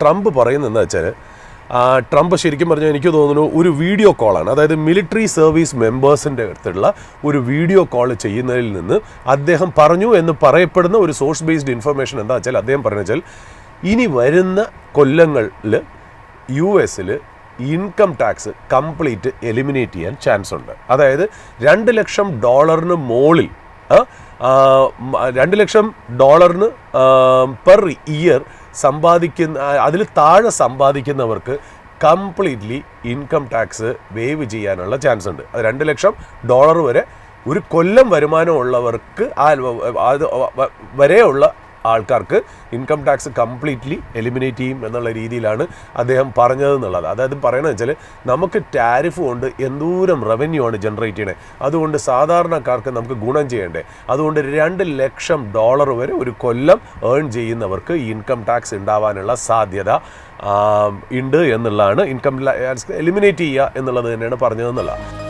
Trump പറയുന്നത് എന്താ വെച്ചാൽ ട്രംപ് ശരിക്കും പറഞ്ഞാൽ എനിക്ക് തോന്നുന്നു ഒരു വീഡിയോ കോളാണ്. അതായത് മിലിറ്ററി സർവീസ് മെമ്പേഴ്സിന്റെ അടുത്തുള്ള ഒരു വീഡിയോ കോൾ ചെയ്യുന്നതിൽ നിന്ന് അദ്ദേഹം പറഞ്ഞു എന്ന് പറയപ്പെടുന്ന ഒരു സോഴ്സ് ബേസ്ഡ് ഇൻഫർമേഷൻ എന്താ വെച്ചാൽ അദ്ദേഹം പറഞ്ഞു വെച്ചാൽ ഇനി വരുന്ന കൊല്ലങ്ങളിൽ യു എസിൽ ഇൻകം ടാക്സ് കംപ്ലീറ്റ് എലിമിനേറ്റ് ചെയ്യാൻ ചാൻസ് ഉണ്ട്. അതായത് രണ്ട് ലക്ഷം ഡോളറിന് മുകളിൽ രണ്ട് ലക്ഷം ഡോളറിന് പെർ ഇയർ സമ്പാദിക്കുന്ന അതിൽ താഴെ സമ്പാദിക്കുന്നവർക്ക് കംപ്ലീറ്റ്ലി ഇൻകം ടാക്സ് വേവ് ചെയ്യാനുള്ള ചാൻസ് ഉണ്ട്. അത് രണ്ട് ലക്ഷം ഡോളർ വരെ ഒരു കൊല്ലം വരുമാനമുള്ളവർക്ക് ആ അത് വരെയുള്ള ആൾക്കാർക്ക് ഇൻകം ടാക്സ് കംപ്ലീറ്റ്ലി എലിമിനേറ്റ് ചെയ്യും എന്നുള്ള രീതിയിലാണ് അദ്ദേഹം പറഞ്ഞത് എന്നുള്ളത് അതായത് പറയണത് വെച്ചാൽ നമുക്ക് ടാരിഫ് കൊണ്ട് എന്തോരം റവന്യൂ ആണ് ജനറേറ്റ് ചെയ്യണേ. അതുകൊണ്ട് സാധാരണക്കാർക്ക് നമുക്ക് ഗുണം ചെയ്യണ്ടേ? അതുകൊണ്ട് രണ്ട് ലക്ഷം ഡോളർ വരെ ഒരു കൊല്ലം ഏൺ ചെയ്യുന്നവർക്ക് ഇൻകം ടാക്സ് ഉണ്ടാവാനുള്ള സാധ്യത ഉണ്ട് എന്നുള്ളതാണ്. ഇൻകം എലിമിനേറ്റ് ചെയ്യുക എന്നുള്ളത് തന്നെയാണ് പറഞ്ഞതെന്നുള്ളത്